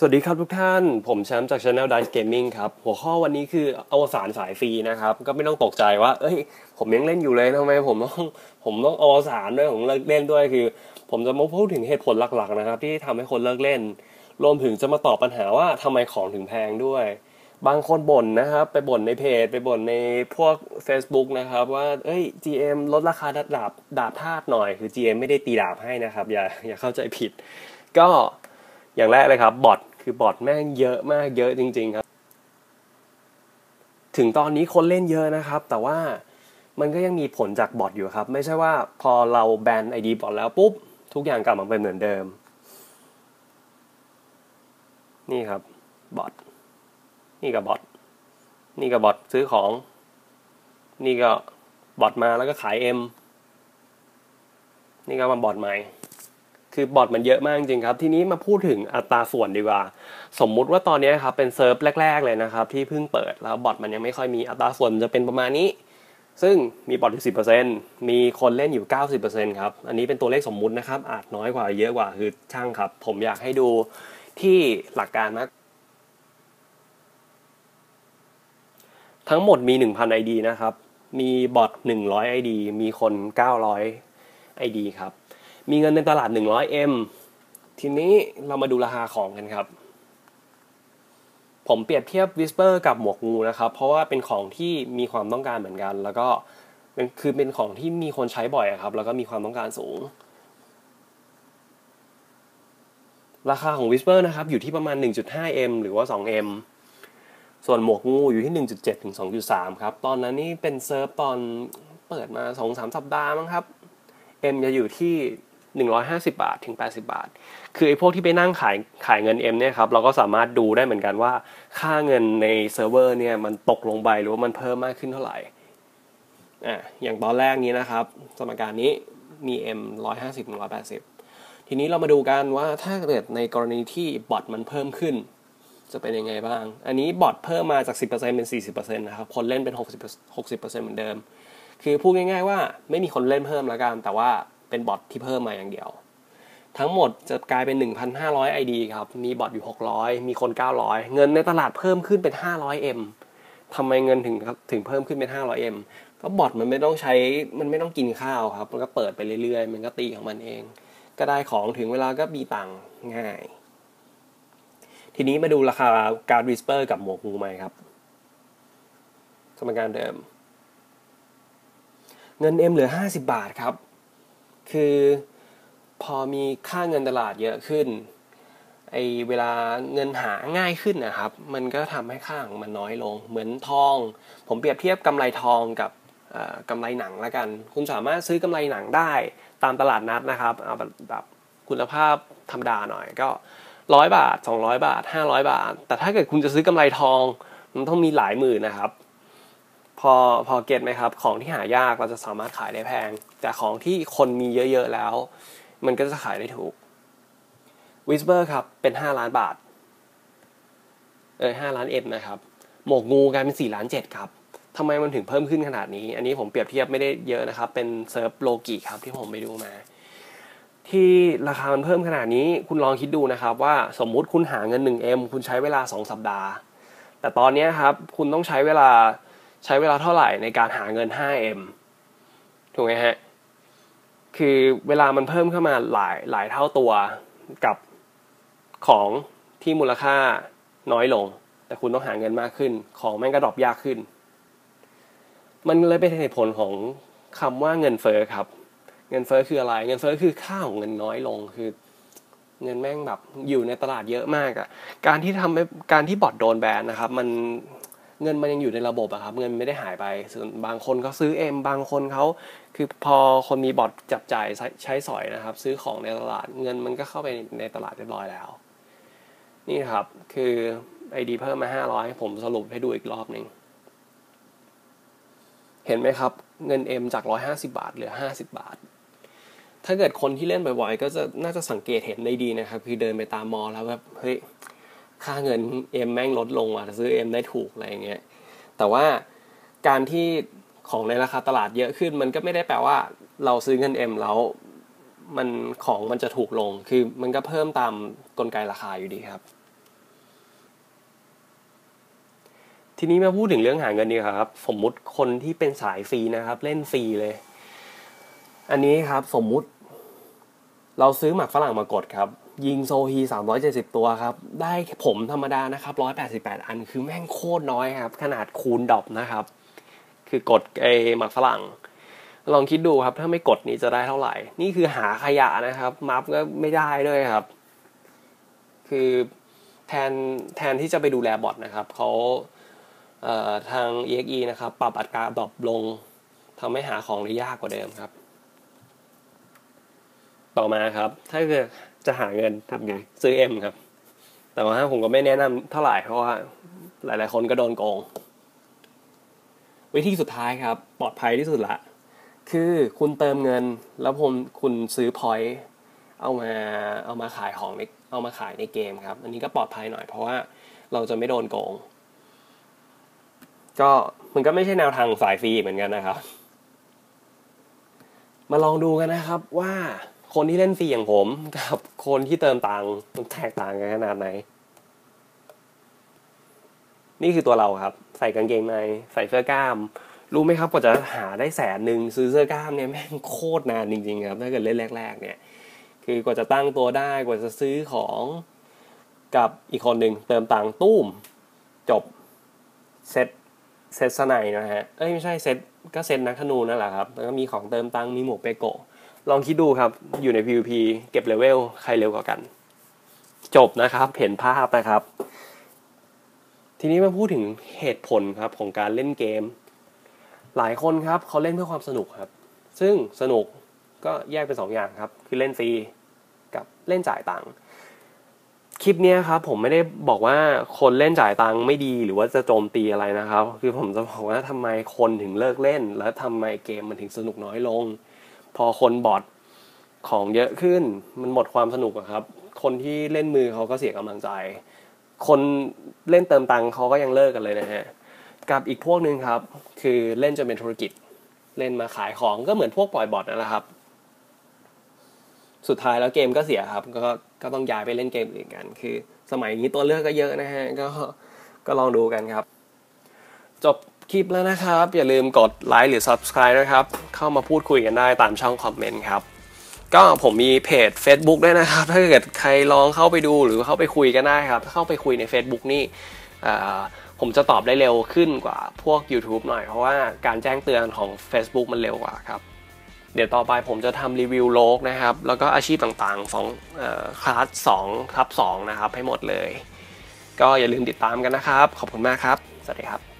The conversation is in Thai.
สวัสดีครับทุกท่าน ผมแชมป์จาก Channel Dice Gaming ครับ หัวข้อวันนี้คืออวสานสายฟรีนะครับ ก็ไม่ต้องตกใจว่า เอ้ย ผมยังเล่นอยู่เลยทำไมผมต้อง ผมต้องอวสานด้วย ผมเลิกเล่นด้วย คือ ผมจะมาพูดถึงเหตุผลหลักๆนะครับ ที่ทำให้คนเลิกเล่น รวมถึงจะมาตอบปัญหาว่าทำไมของถึงแพงด้วย บางคนบ่นนะครับ ไปบ่นในเพจ ไปบ่นในพวก Facebook นะครับ ว่า เอ้ย GM ลดราคาดาบดาบธาตุหน่อย คือ GM ไม่ได้ตีดาบให้นะครับ อย่า อย่าเข้าใจผิด ก็ อย่างแรกเลยครับ บอท คือบอทแม่งเยอะมากเยอะจริง ๆ ครับ ถึงตอนนี้คนเล่นเยอะนะครับ แต่ว่ามันก็ยังมีผลจากบอทอยู่ครับ ไม่ใช่ว่าพอเราแบนไอดีบอทแล้วปุ๊บ ทุกอย่างกลับมาเป็นเหมือนเดิม นี่ครับบอทนี่ก็บบอทนี่ก็บอทซื้อของ นี่ก็บอทมาแล้วก็ขายเอ็มนี่ก็มาบอทใหม่ คือบอทมันเยอะมากจริงครับ ทีนี้มาพูดถึงอัตราส่วนดีกว่า สมมุติว่าตอนนี้ครับเป็นเซิร์ฟแรก ๆ เลยนะครับ ที่เพิ่งเปิดแล้วบอทมันยังไม่ค่อยมีอัตราส่วนจะเป็นประมาณนี้ ซึ่งมีบอทอยู่สิมีคนเล่นอยู่ 90%ครับ อันนี้เป็นตัวเลขสมมุตินะครับ อาจน้อยกว่าเยอะกว่าคือช่างครับ ผมอยากให้ดูที่หลักการมากทั้งหมดมี 1,000 ID นะครับ มีบอท100 ID มีคน 900 ID ครับ มีเงินในตลาด 100M ทีนี้เรามาดูราคาของกันครับ ผมเปรียบเทียบ Whisper กับหมวกงูนะครับ เพราะว่าเป็นของที่มีความต้องการเหมือนกัน แล้วก็คือเป็นของที่มีคนใช้บ่อยครับ แล้วก็มีความต้องการสูง ราคาของ Whisper นะครับ อยู่ที่ประมาณ 1.5M หรือว่า 2M ส่วนหมวกงูอยู่ที่ 1.7 ถึง 2.3 ครับ ตอนนั้นนี่เป็นเซิร์ฟตอนเปิดมา 2-3 สัปดาห์มั้งครับ M จะอยู่ที่ 150 บาทถึง 80 บาท คือไอ้พวกที่ไปนั่งขายขายเงิน M เนี่ยครับเราก็สามารถดูได้เหมือนกันว่า ค่าเงินในเซิร์ฟเวอร์เนี่ยมันตกลงไปหรือว่ามันเพิ่มมากขึ้นเท่าไหร่อะอย่างตอนแรกนี้นะครับ สมการนี้มี M 150ถึง180 ทีนี้เรามาดูกันว่าถ้าเกิดในกรณีที่บอทมันเพิ่มขึ้น จะเป็นยังไงบ้าง อันนี้บอทเพิ่มมาจาก 10%เป็น 40%นะครับคนเล่นเป็น 60 60%เหมือนเดิม คือพูดง่ายๆว่าไม่มีคนเล่นเพิ่มแล้วกันแต่ว่า เป็นบอทที่เพิ่มมาอย่างเดียว ทั้งหมดจะกลายเป็น 1,500 ID ครับ มีบอทอยู่ 600 มีคน 900 เงินในตลาดเพิ่มขึ้นเป็น 500M ทำไมเงินถึงถึงเพิ่มขึ้นเป็น 500M ก็บอทมันไม่ต้องใช้ มันไม่ต้องกินข้าวครับ มันก็เปิดไปเรื่อยๆ มันก็ตีของมันเอง ก็ได้ของถึงเวลาก็มีตังง่าย ทีนี้มาดูราคาการ์วิสเปอร์กับหมวกงูไหมครับ สมการเดิม เงิน M เหลือ 50 บาทครับ คือพอมีค่าเงินตลาดเยอะขึ้นไอเวลาเงินหาง่ายขึ้นนะครับ มันก็ทำให้ค่าของมันน้อยลง เหมือนทอง ผมเปรียบเทียบกำไรทองกับกำไรหนังล้วกัน คุณสามารถซื้อกำไรหนังได้ตามตลาดนัดนะครับเอาแบบคุณภาพธรรมดาหน่อยก็ร้อยบาทสองร้อยบาทห้าร้อยบาท แต่ถ้าเกิดคุณจะซื้อกำไรทองมันต้องมีหลายหมื่นนะครับ พอพอเก็ตไหมครับ ของที่หายากเราจะสามารถขายได้แพง แต่ของที่คนมีเยอะๆแล้ว มันก็จะขายได้ถูกวิสเบอร์ครับ เป็นห้าล้านบาท เออห้าล้านเอ็มนะครับ หมวกงูกลายเป็นสี่ล้านเจ็ดครับทำไมมันถึงเพิ่มขึ้นขนาดนี้ อันนี้ผมเปรียบเทียบไม่ได้เยอะนะครับ เป็นเซิร์ฟโลกิครับที่ผมไปดูมา ที่ราคามันเพิ่มขนาดนี้ คุณลองคิดดูนะครับ ว่าสมมุติคุณหาเงิน 1M คุณใช้เวลา 2 สัปดาห์ แต่ตอนนี้ครับ คุณต้องใช้เวลา ใช้เวลาเท่าไหร่ในการหาเงิน 5M ถูกไหมฮะ คือเวลามันเพิ่มขึ้นมาหลายหลายเท่าตัวกับของที่มูลค่าน้อยลง แต่คุณต้องหาเงินมากขึ้น ของแม่งก็ดรอปยากขึ้น มันเลยเป็นเหตุผลของคำว่าเงินเฟ้อครับ เงินเฟ้อคืออะไร เงินเฟ้อคือค่าของเงินน้อยลงคือ เงินแม่งแบบอยู่ในตลาดเยอะมากอะการที่ทำให้การที่บอดโดนแบนนะครับ มัน เงินมันยังอยู่ในระบบอะครับเงินไม่ได้หายไปส่วนบางคนเขาซื้อเอ็มบางคนเขาคือพอคนมีบอดจับจ่ายใช้สอยนะครับ ซื้อของในตลาดเงินมันก็เข้าไปในตลาดเรียบร้อยแล้ว นี่ครับคือไอดีเพิ่มมาห้าร้อยผมสรุปให้ดูอีกรอบหนึ่งเห็นไหมครับ เงิน M จาก 150 บาทเหลือ 50 บาท ถ้าเกิดคนที่เล่นบ่อยๆ ก็จะน่าจะสังเกตเห็นได้ดีนะครับ คือเดินไปตามมอลแล้วแบบเฮ้ย ค่าเงินเอ็มแม่งลดลงอะซื้อเอ็มได้ถูกอะไรเงี้ยแต่ว่าการที่ของในราคาตลาดเยอะขึ้น มันก็ไม่ได้แปลว่าเราซื้อเงินเอ็มแล้วมันของมันจะถูกลง คือมันก็เพิ่มตามกลไกราคาอยู่ดีครับ ทีนี้มาพูดถึงเรื่องหาเงินดีครับ สมมุติคนที่เป็นสายฟรีนะครับ เล่นฟรีเลย อันนี้ครับสมมุติ เราซื้อหมากฝรั่งมากดครับ ยิงโซฮีสามร้อยเจ็ดสิบตัวครับ ได้ผมธรรมดานะครับร้อยแปดสิบแปดอันคือแม่งโคตรน้อยครับ ขนาดคูณดอบนะครับ คือกดไอหมักฝรั่ง ลองคิดดูครับ ถ้าไม่กดนี้จะได้เท่าไหร่ นี่คือหาขยะนะครับ มัฟก็ไม่ได้ด้วยครับ คือแทนแทนที่จะไปดูแลบอทนะครับ เขาทาง EXE นะครับ ปรับอัตราดรอปลงทำให้หาของได้ยากกว่าเดิมครับ ต่อมาครับ ถ้าเกิด จะหาเงินทำไงซื้อ M ครับ แต่ว่าผมก็ไม่แนะนำเท่าไหร่เพราะว่า หลาย ๆ คนก็โดนโกง วิธีสุดท้ายครับ ปลอดภัยที่สุดละ คือคุณเติมเงิน แล้วผมคุณซื้อพอยต์เอามาเอามาขายของในเอามาขายในเกมครับ อันนี้ก็ปลอดภัยหน่อยเพราะว่าเราจะไม่โดนโกง ก็มันก็ไม่ใช่แนวทางสายฟรีเหมือนกันนะครับ มาลองดูกันนะครับว่า คนที่เล่นฟรีอย่างผม กับคนที่เติมตังค์มันแตกต่างกันขนาดไหน นี่คือตัวเราครับ ใส่กางเกงในใส่เสื้อกล้าม รู้ไหมครับกว่าจะหาได้แสนหนึ่งซื้อเสื้อกล้ามเนี่ยแม่งโคตรนานจริง ๆ ครับ ถ้าเกิดเล่นแรก ๆ เนี่ย คือกว่าจะตั้งตัวได้กว่าจะซื้อของกับอีกคนหนึ่งเติมตังค์ตุ้ม จบเซตเซตสไนนะฮะเอ้ยไม่ใช่เซตก็เซตนักธนูนั่นแหละครับ แล้วก็มีของเติมตังค์มีหมวกเปโกะ ลองคิดดูครับ อยู่ใน PVP เก็บเลเวลใครเร็วกว่ากัน จบนะครับ เห็นภาพนะครับ ทีนี้มาพูดถึงเหตุผลครับของการเล่นเกม หลายคนครับเขาเล่นเพื่อความสนุกครับ ซึ่งสนุกก็แยกเป็นสองอย่างครับ คือเล่นฟรีกับเล่นจ่ายตังค์คลิปนี้ครับผมไม่ได้บอกว่าคนเล่นจ่ายตังค์ไม่ดีหรือว่าจะโจมตีอะไรนะครับ คือผมจะบอกว่าทำไมคนถึงเลิกเล่น แล้วทำไมเกมมันถึงสนุกน้อยลง พอคนบอทของเยอะขึ้นมันหมดความสนุกครับ คนที่เล่นมือเขาก็เสียกำลังใจ คนเล่นเติมตังค์เขาก็ยังเลิกกันเลยนะฮะกับอีกพวกหนึ่งครับ คือเล่นจนเป็นธุรกิจ เล่นมาขายของก็เหมือนพวกปล่อยบอทนั่นแหละครับ สุดท้ายแล้วเกมก็เสียครับ ก็ก็ต้องย้ายไปเล่นเกมอื่นกัน คือ สมัยนี้ตัวเลือกก็เยอะนะฮะก็ก็ลองดูกันครับ จบ คลิปแล้วนะครับ อย่าลืมกดไลค์หรือ Subscribe นะครับ เข้ามาพูดคุยกันได้ตามช่องคอมเมนต์ครับ ก็ผมมีเพจ Facebook ด้วยนะครับ ถ้าเกิดใครลองเข้าไปดูหรือเข้าไปคุยกันได้ครับ เข้าไปคุยใน Facebook นี่ผมจะตอบได้เร็วขึ้นกว่าพวก YouTube หน่อย เพราะว่าการแจ้งเตือนของ Facebook มันเร็วกว่าครับ เดี๋ยวต่อไปผมจะทำรีวิวโลกนะครับ แล้วก็อาชีพต่างๆของคลาส2ทับ2นะครับ ให้หมดเลย ก็อย่าลืมติดตามกันนะครับ ขอบคุณมากครับ สวัสดีครับ